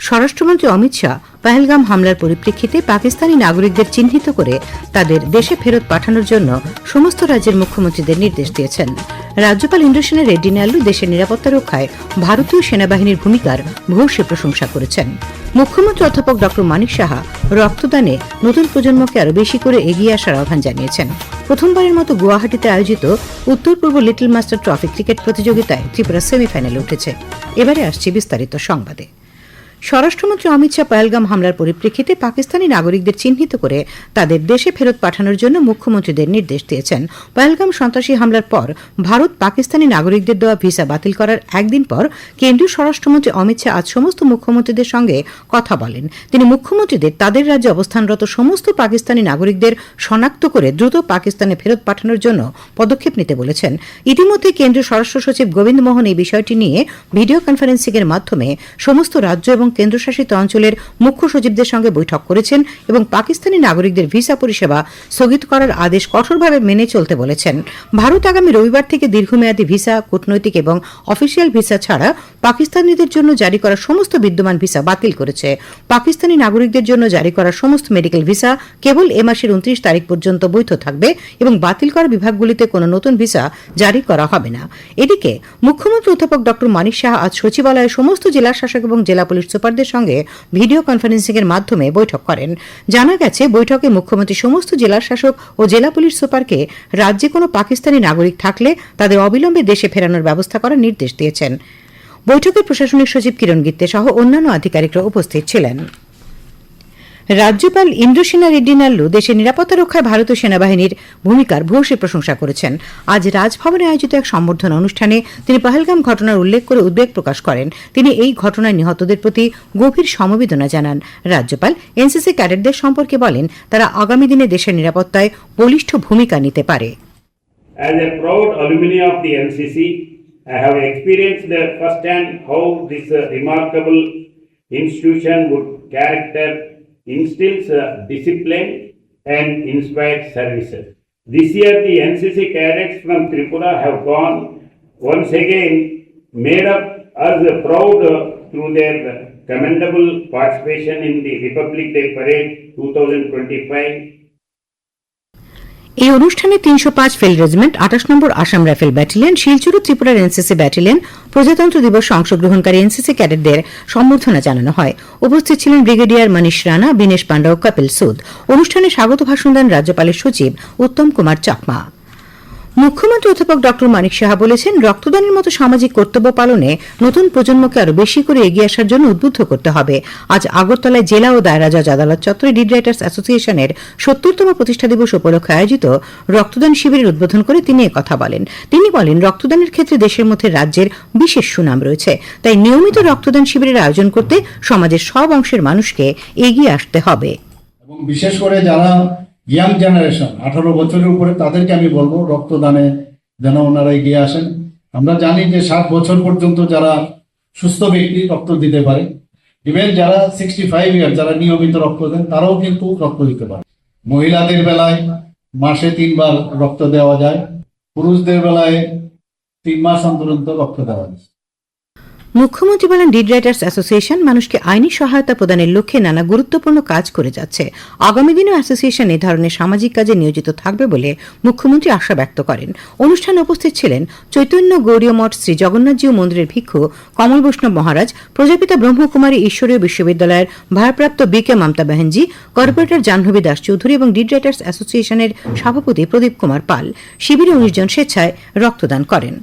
স্বরাষ্ট্রমন্ত্রী অমিত শাহ পহেলগাম হামলার পরিপ্রেক্ষিতে পাকিস্তানি নাগরিকদের চিহ্নিত করে তাদের দেশে ফেরত পাঠানোর জন্য সমস্ত রাজ্যের মুখ্যমন্ত্রীদের নির্দেশ দিয়েছেন। রাজ্যপাল ইন্দ্রসেনা রেড্ডি নাল্লু দেশের নিরাপত্তা রক্ষায় ভারতীয় সেনাবাহিনীর ভূমিকার ভূয়সী প্রশংসা করেছেন। মুখ্যমন্ত্রী অধ্যাপক ড. মানিক সাহা রক্তদানে নতুন প্রজন্মকে আরও বেশি করে এগিয়ে আসার আহ্বান জানিয়েছেন। প্রথমবারের মতো গুয়াহাটিতে আয়োজিত উত্তর পূর্ব লিটল মাস্টার ট্রফি ক্রিকেট প্রতিযোগিতায় ত্রিপুরা সেমিফাইনালে উঠেছে। এবারে আসছে বিস্তারিত সংবাদে। স্বরাষ্ট্রমন্ত্রী অমিত শাহ পহেলগাম হামলার পরিপ্রেক্ষিতে পাকিস্তানি নাগরিকদের চিহ্নিত করে তাদের দেশে ফেরত পাঠানোর জন্য মুখ্যমন্ত্রীদের নির্দেশ দিয়েছেন। পহেলগাম সন্ত্রাসী হামলার পর ভারত পাকিস্তানি নাগরিকদের দেওয়া ভিসা বাতিল করার একদিন পর কেন্দ্রীয় স্বরাষ্ট্রমন্ত্রী অমিত শাহ আজ সমস্ত মুখ্যমন্ত্রীদের সঙ্গে কথা বলেন। তিনি মুখ্যমন্ত্রীদের তাদের রাজ্যে অবস্থানরত সমস্ত পাকিস্তানি নাগরিকদের শনাক্ত করে দ্রুত পাকিস্তানে ফেরত পাঠানোর জন্য পদক্ষেপ নিতে বলেছেন। ইতিমধ্যে কেন্দ্রীয় স্বরাষ্ট্র সচিব গোবিন্দ মোহন এই বিষয়টি নিয়ে ভিডিও কনফারেন্সিং এর মাধ্যমে সমস্ত রাজ্য এবং কেন্দ্রশাসিত অঞ্চলের মুখ্য সচিবদের সঙ্গে বৈঠক করেছেন এবং পাকিস্তানি নাগরিকদের ভিসা পরিষেবা স্থগিত করার আদেশ কঠোরভাবে মেনে চলতে বলেছেন। ভারত আগামী রবিবার থেকে দীর্ঘমেয়াদী ভিসা, কূটনৈতিক এবং অফিসিয়াল ভিসা ছাড়া পাকিস্তানিদের জন্য জারি করা সমস্ত বিদ্যমান ভিসা বাতিল করেছে। পাকিস্তানি নাগরিকদের জন্য জারি করা সমস্ত মেডিকেল ভিসা কেবল এ মাসের উনত্রিশ তারিখ পর্যন্ত বৈধ থাকবে এবং বাতিল করা বিভাগগুলিতে কোনো নতুন ভিসা জারি করা হবে না। এদিকে মুখ্যমন্ত্রী অধ্যাপক ড মানিক শাহ আজ সচিবালয়ে সমস্ত জেলা শাসক এবং জেলা পুলিশ সুপারদের সঙ্গে ভিডিও কনফারেন্সিং এর মাধ্যমে বৈঠক করেন। জানা গেছে, বৈঠকে মুখ্যমন্ত্রী সমস্ত জেলার শাসক ও জেলা পুলিশ সুপারকে রাজ্যে কোনো পাকিস্তানি নাগরিক থাকলে তাদের অবিলম্বে দেশে ফেরানোর ব্যবস্থা করার নির্দেশ দিয়েছেন। বৈঠকে প্রশাসনিক সচিব কিরণ গিত্তে সহ অন্যান্য আধিকারিকরা উপস্থিত ছিলেন। রাজ্যপাল ইন্দ্রসেনা রেড্ডি নাল্লু দেশের নিরাপত্তা রক্ষায় ভারতীয় সেনাবাহিনীর ভূমিকার ভূয়সী প্রশংসা করেছেন। আজ রাজভবনে আয়োজিত এক সম্বর্ধনা অনুষ্ঠানে তিনি পহেলগাম ঘটনার উল্লেখ করে উদ্বেগ প্রকাশ করেন। তিনি এই ঘটনায় নিহতদের প্রতি গভীর সমবেদনা জানান। রাজ্যপাল এনসিসি ক্যাডেটদের সম্পর্কে বলেন তারা আগামী দিনে দেশের নিরাপত্তায় বলিষ্ঠ ভূমিকা নিতে পারে। As a proud alumni of the NCC, I have experienced how this uh, remarkable institution would character instills uh, discipline and inspired services. This year, the NCC cadets from Tripura have gone once again made up us proud uh, through their commendable participation in the Republic Day Parade 2025 এই অনুষ্ঠানে তিনশো পাঁচ field regiment, আঠাশ নম্বর Assam rifle battalion, Silchar ও ত্রিপুরার NCC battalion, প্রজাতন্ত্র দিবসে অংশগ্রহণকারী এনসিসি ক্যাডেটদের সম্বর্ধনা জানানো হয়। উপস্থিত ছিলেন ব্রিগেডিয়ার মনীষ রানা, বিনেশ পাণ্ডা ও কপিল সুদ। অনুষ্ঠানে স্বাগত ভাষণ দেন রাজ্যপালের সচিব উত্তম কুমার চাকমা। মুখ্যমন্ত্রী অধ্যাপক ড মানিক সাহা বলেছেন, রক্তদানের মতো সামাজিক কর্তব্য পালনে নতুন প্রজন্মকে আরও বেশি করে এগিয়ে আসার জন্য উদ্বুদ্ধ করতে হবে। আজ আগরতলায় জেলা ও দায়রা জজ আদালত চত্বরে ডিড রাইটার্স অ্যাসোসিয়েশনের সত্তরতম প্রতিষ্ঠা দিবস উপলক্ষে আয়োজিত রক্তদান শিবিরের উদ্বোধন করে তিনি কথা বলেন। তিনি বলেন, রক্তদানের ক্ষেত্রে দেশের মধ্যে রাজ্যের বিশেষ সুনাম রয়েছে। তাই নিয়মিত রক্তদান শিবিরের আয়োজন করতে সমাজের সব অংশের মানুষকে এগিয়ে আসতে হবে। বিশেষ করে যারা ইয়াং জেনারেশন আঠারো বছরের উপরে তাদেরকে আমি বলব, রক্তদানে যেন ওনারা এগিয়ে আসেন। আমরা জানি যে ষাট বছর পর্যন্ত যারা সুস্থ ব্যক্তি রক্ত দিতে পারে ইভেন যারা সিক্সটি ফাইভ ইয়ার যারা নিয়মিত রক্ত দেন, তারাও কিন্তু রক্ত দিতে পারে। মহিলাদের বেলায় মাসে তিনবার রক্ত দেওয়া যায়, পুরুষদের বেলায় তিন মাস অন্তর অন্তর রক্ত দেওয়া যায়। মুখ্যমন্ত্রী বলেন ডিড রাইটার্স অ্যাসোসিয়েশন মানুষকে আইনি সহায়তা প্রদানের লক্ষ্যে নানা গুরুত্বপূর্ণ কাজ করে যাচ্ছে। আগামী দিনেও অ্যাসোসিয়েশন এ ধরনের সামাজিক কাজে নিয়োজিত থাকবে বলে মুখ্যমন্ত্রী আশা ব্যক্ত করেন। অনুষ্ঠানে উপস্থিত ছিলেন চৈতন্য গৌরীয় মঠ শ্রী জগন্নাথজিউ মন্দিরের ভিক্ষু কমল বৈষ্ণব মহারাজ, প্রজাপিতা ব্রহ্মকুমারী ঈশ্বরীয় বিশ্ববিদ্যালয়ের ভারপ্রাপ্ত B K Mamata behenji corporator Jahnavi Das Chowdhury এবং ডিড রাইটার্স অ্যাসোসিয়েশনের সভাপতি প্রদীপ কুমার পাল। শিবিরে উনিশ জন স্বেচ্ছায় রক্তদান করেন।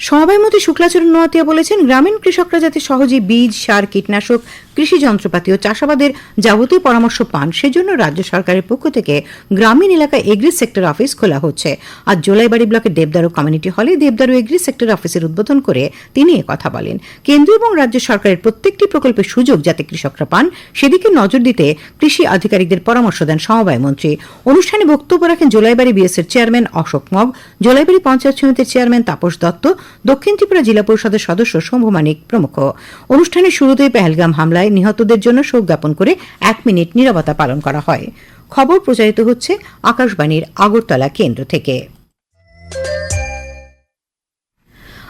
সমবায়মন্ত্রী শুক্লাচরণ নোয়াতিয়া বলেছেন গ্রামীণ কৃষকরা যাতে সহজে বীজ সার কীটনাশক কৃষি যন্ত্রপাতি ও চাষাবাদের যাবতীয় পরামর্শ পান, সেজন্য রাজ্য সরকারের পক্ষ থেকে গ্রামীণ এলাকায় এগ্রি সেক্টর অফিস খোলা হচ্ছে। আজ জোলাইবাড়ি ব্লকের দেবদারু কমিউনিটি হলে দেবদারু এগ্রি সেক্টর অফিসের উদ্বোধন করে তিনি কথা বলেন। কেন্দ্র এবং রাজ্য সরকারের প্রত্যেকটি প্রকল্পের সুযোগ যাতে কৃষকরা পান, সেদিকে নজর দিতে কৃষি আধিকারিকদের পরামর্শ দেন সমবায় মন্ত্রী। অনুষ্ঠানে বক্তব্য রাখেন জোলাইবাড়ি বিএসের চেয়ারম্যান অশোক মগ, জোলাইবাড়ি পঞ্চায়েত সমিতির চেয়ারম্যান তাপস দত্ত, দক্ষিণ ত্রিপুরা জেলা পরিষদের সদস্য শম্ভু মানিক প্রমুখ। অনুষ্ঠানের শুরুতেই পেহেলগাম হামলায় নিহতদের জন্য শোক জ্ঞাপন করে এক মিনিট নিরবতা পালন করা হয়। খবর প্রচারিত হচ্ছে আকাশবাণীর আগরতলা কেন্দ্র থেকে।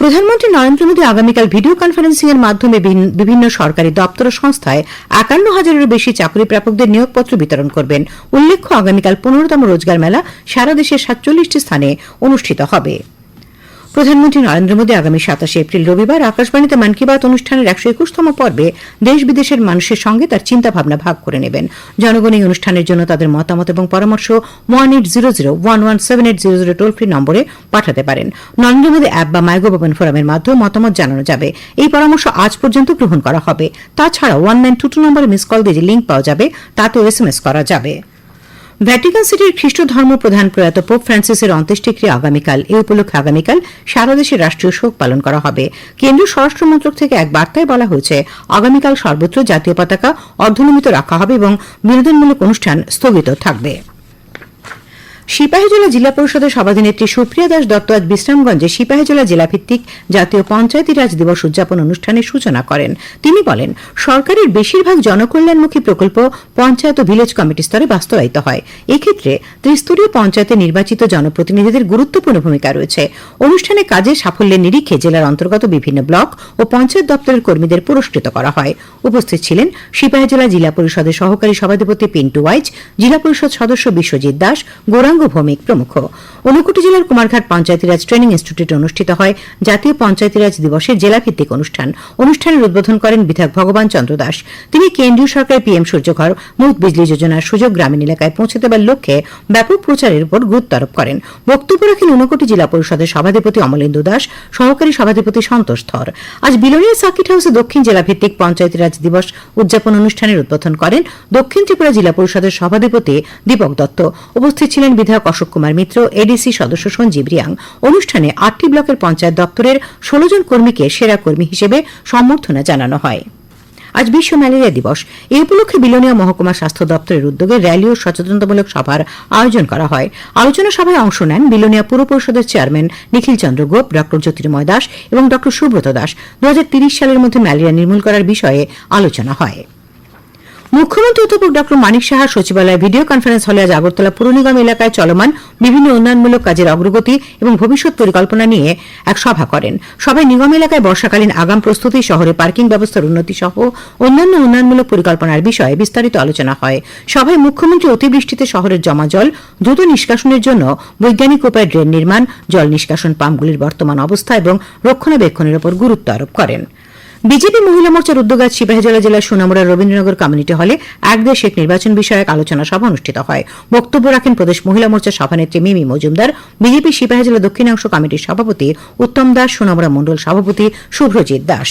প্রধানমন্ত্রী নরেন্দ্র মোদী আগামীকাল ভিডিও কনফারেন্সিং এর মাধ্যমে বিভিন্ন সরকারি দপ্তর ও সংস্থায় একান্ন হাজারেরও বেশি চাকরি প্রাপকদের নিয়োগপত্র বিতরণ করবেন। উল্লেখ্য, আগামীকাল পনেরোতম রোজগার মেলা সারা দেশের সাতচল্লিশটি স্থানে অনুষ্ঠিত হবে। প্রধানমন্ত্রী নরেন্দ্র মোদী আগামী সাতাশে এপ্রিল রবিবার আকাশবাণীতে মন কি বাত অনুষ্ঠানের একশো একুশতম পর্বে দেশ বিদেশের মানুষের সঙ্গে তার চিন্তাভাবনা ভাগ করে নেবেন। জনগণ এই অনুষ্ঠানের জন্য তাদের মতামত এবং পরামর্শ one eight zero zero one one seven eight zero zero toll free নম্বরে পাঠাতে পারেন। নরেন্দ্র মোদী অ্যাপ বা মাইগো ওপেন ফোরামের মাধ্যমে মতামত জানানো যাবে। এই পরামর্শ আজ পর্যন্ত গ্রহণ করা হবে। তাছাড়া ওয়ান নাইন টু টু নম্বরে মিস কল দিয়ে লিঙ্ক পাওয়া যাবে, তাতেও এস এম এস করা যাবে। ভ্যাটিকান সিটির খ্রিস্ট ধর্ম প্রধান প্রয়াত পোপ ফ্রান্সিসের অন্ত্যেষ্টিক্রিয়া আগামীকাল, এই উপলক্ষে আগামীকাল সারা দেশে রাষ্ট্রীয় শোক পালন করা হবে। কেন্দ্রীয় স্বরাষ্ট্রমন্ত্রক থেকে এক বার্তায় বলা হয়েছে, আগামীকাল সর্বত্র জাতীয় পতাকা অর্ধনমিত রাখা হবে এবং বিনোদনমূলক অনুষ্ঠান স্থগিত থাকবে। সিপাহীজলা জেলা পরিষদের সভাধিনেত্রী সুপ্রিয়া দাস দত্ত আজ বিশ্রামগঞ্জে সিপাহীজলা জেলাভিত্তিক জাতীয় পঞ্চায়েতি রাজ দিবস উদযাপন অনুষ্ঠানের সূচনা করেন। তিনি বলেন, সরকারের বেশিরভাগ জনকল্যাণমুখী প্রকল্প পঞ্চায়েত ও ভিলেজ কমিটি স্তরে বাস্তবায়িত হয়। এক্ষেত্রে ত্রিস্তরীয় পঞ্চায়েতে নির্বাচিত জনপ্রতিনিধিদের গুরুত্বপূর্ণ ভূমিকা রয়েছে। অনুষ্ঠানে কাজের সাফল্যের নিরিখে জেলার অন্তর্গত বিভিন্ন ব্লক ও পঞ্চায়েত দপ্তরের কর্মীদের পুরস্কৃত করা হয়। উপস্থিত ছিলেন সিপাহীজলা জেলা পরিষদের সহকারী সভাধিপতি পিন্টু ওয়াইজ জেলা পরিষদ সদস্য বিশ্বজিৎ দাস ভৌমিক প্রমুখ। ঊনকোটি জেলার কুমারঘাট পঞ্চায়েতিরাজ ট্রেনিং ইনস্টিটিউটে অনুষ্ঠিত হয় জাতীয় পঞ্চায়েতিরাজ দিবসের জেলাভিত্তিক অনুষ্ঠান। অনুষ্ঠানের উদ্বোধন করেন বিধায়ক ভগবান চন্দ্র দাস। তিনি কেন্দ্রীয় সরকারের পিএম সূর্যঘর মুফত বিজলি যোজনার সুযোগ গ্রামীণ এলাকায় পৌঁছে দেবার লক্ষ্যে ব্যাপক প্রচারের উপর গুরুত্ব আরোপ করেন। বক্তব্য রাখেন ঊনকোটি জেলা পরিষদের সভাধিপতি অমলেন্দু দাস, সহকারী সভাধিপতি সন্তোষ ধর আজ বিলোনিয়া সার্কিট হাউসে দক্ষিণ জেলা ভিত্তিক পঞ্চায়েতিরাজ দিবস উদযাপন অনুষ্ঠানের উদ্বোধন করেন দক্ষিণ ত্রিপুরা জেলা পরিষদের সভাধিপতি দীপক দত্ত। উপস্থিত ছিলেন বিধায়ক অশোক কুমার মিত্র এডিসি সদস্য সঞ্জীব রিয়াং অনুষ্ঠানে আটটি ব্লকের পঞ্চায়েত দপ্তরের ষোলো জন কর্মীকে সেরা কর্মী হিসেবে সম্বর্ধনা জানানো হয়। আজ বিশ্ব ম্যালেরিয়া দিবস। এই উপলক্ষে বিলোনিয়া মহকুমা স্বাস্থ্য দপ্তরের উদ্যোগে র্যালি ও সচেতনতামূলক সভার আয়োজন করা হয়। আলোচনা সভায় অংশ নেন বিলোনিয়া পুর পরিষদের চেয়ারম্যান নিখিল চন্দ্র গোপ ডক্টর জ্যোতির্ময় দাস এবং ডক্টর সুব্রত দাস। দু সালের মধ্যে ম্যালেরিয়া নির্মূল করার বিষয়ে আলোচনা হয়। মুখ্যমন্ত্রী অধ্যাপক ডক্টর মানিক সাহা সচিবালয়ে ভিডিও কনফারেন্স হলে আজ আগরতলা পুর নিগম এলাকায় চলমান বিভিন্ন উন্নয়নমূলক কাজের অগ্রগতি এবং ভবিষ্যৎ পরিকল্পনা নিয়ে এক সভা করেন। সভায় নিগম এলাকায় বর্ষাকালীন আগাম প্রস্তুতি, শহরে পার্কিং ব্যবস্থার উন্নতি সহ অন্যান্য উন্নয়নমূলক পরিকল্পনার বিষয়ে বিস্তারিত আলোচনা হয়। সভায় মুখ্যমন্ত্রী অতিবৃষ্টিতে শহরের জমা জল, দ্রুত নিষ্কাশনের জন্য বৈজ্ঞানিক উপায়ে ড্রেন নির্মাণ, জল নিষ্কাশন পাম্পগুলির বর্তমান অবস্থা এবং রক্ষণাবেক্ষণের উপর গুরুত্ব আরোপ করেন। বিজেপি মহিলা মোর্চার উদ্যোগে আজ সিপাহীজলা জেলার সোনামুড়া রবীন্দ্রনগর কমিউনিটি হলে এক দেশ এক নির্বাচন বিষয়ক আলোচনা সভা অনুষ্ঠিত হয়। বক্তব্য রাখেন প্রদেশ মহিলা মোর্চার সভানেত্রী মিমি মজুমদার, বিজেপি সিপাহীজলা দক্ষিণাংশ কমিটির সভাপতি উত্তম দাস, সোনামুড়া মণ্ডল সভাপতি শুভ্রজিৎ দাস।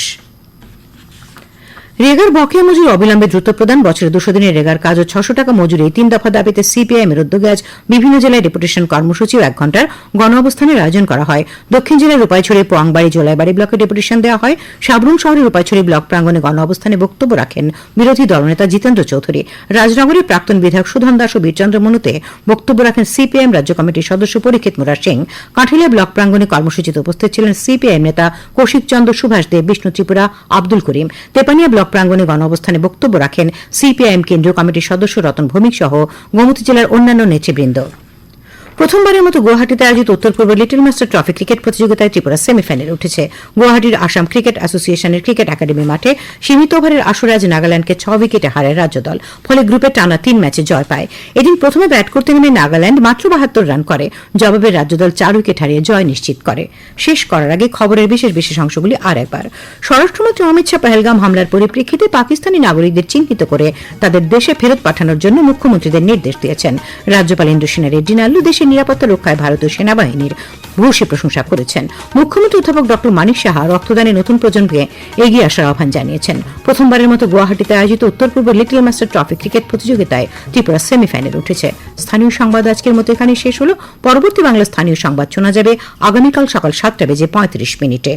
রেগার বকেয়া মজুর অবিলম্বে দ্রুত প্রদান। বছরে দুশো দিনের রেগার কাজ ও ছশো টাকা মজুরি এই তিন দফা দাবিতে সিপিআইএম এর উদ্যোগে আজ বিভিন্ন জেলায় ডেপুটেশন কর্মসূচি এক ঘণ্টার গণ অবস্থানের আয়োজন করা হয়। দক্ষিণ জেলার রূপাইছড়ি, পোয়াংবাড়ি, জোলাইবাড়ি ব্লকে ডেপুটেশন দেওয়া হয়। সাবরুম শহরের রূপাইছড়ি ব্লক প্রাঙ্গনে গণ অবস্থানে বক্তব্য রাখেন বিরোধী দলনেতা জিতেন্দ্র চৌধুরী। রাজনগরের প্রাক্তন বিধায়ক সুধন দাস ও বীরচন্দ্র মনুতে বক্তব্য রাখেন সিপিআইএম রাজ্য কমিটির সদস্য পরীক্ষিত মুরা সিং। কাঠিলিয়া ব্লক প্রাঙ্গনে কর্মসূচিতে উপস্থিত ছিলেন সিপিআইএম নেতা কৌশিক চন্দ্র সুভাষ দেব, বিষ্ণু ত্রিপুরা, আব্দুল করিম। তেপানিয়া ব্লক প্রাঙ্গনে গণ অবস্থানে বক্তব্য রাখেন সিপিআইএম কেন্দ্রীয় কমিটির সদস্য রতন ভৌমিক সহ গোমতী জেলার অন্যান্য নেতৃবৃন্দ। প্রথমবারের মতো গুয়াহাটিতে আয়োজিত উত্তর পূর্ব লিটল মাস্টার ট্রফি ক্রিকেট প্রতিযোগিতায় ত্রিপুরা সেমিফাইনালে উঠেছে। গুয়াহাটির আসাম ক্রিকেট অ্যাসোসিয়েশনের ক্রিকেট একাডেমি মাঠে সীমিত ওভারের আসরে আজ নাগাল্যান্ডকে ছ উইকেটে হারায় রাজ্য দল, ফলে গ্রুপে টানা তিন ম্যাচে জয় পায়। এদিন প্রথমে ব্যাট করতে নেমে নাগাল্যান্ড মাত্র বাহাত্তর রান করে, জবাবে রাজ্য দল চার উইকেট হারিয়ে জয় নিশ্চিত করে। শেষ করার আগে খবরের বিশেষ বিশেষ অংশগুলি আর একবার। স্বরাষ্ট্রমন্ত্রী অমিত শাহ পহেলগাম হামলার পরিপ্রেক্ষিতে পাকিস্তানি নাগরিকদের চিহ্নিত করে তাদের দেশে ফেরত পাঠানোর জন্য মুখ্যমন্ত্রীদের নির্দেশ দিয়েছেন। রাজ্যপাল ইন্দ্রসেনা রেড্ডি নাল্লু দেশের নিরাপত্তা রক্ষায় ভারতীয় সেনাবাহিনীর ভূয়সী প্রশংসা করেছেন। মুখ্যমন্ত্রী অধ্যাপক ডক্টর মানিক সাহা রক্তদানে নতুন প্রজন্মকে এগিয়ে আসার আহ্বান জানিয়েছেন। প্রথমবারের মতো গুয়াহাটিতে আয়োজিত উত্তর পূর্ব লিটল মাস্টার ট্রফি ক্রিকেট প্রতিযোগিতায় ত্রিপুরা সেমিফাইনালে উঠেছে। স্থানীয় সংবাদ আজকের মতো এখানে শেষ হল। পরবর্তী বাংলা স্থানীয় সংবাদ শোনা যাবে আগামীকাল সকাল সাতটা বেজে পঁয়ত্রিশ মিনিটে।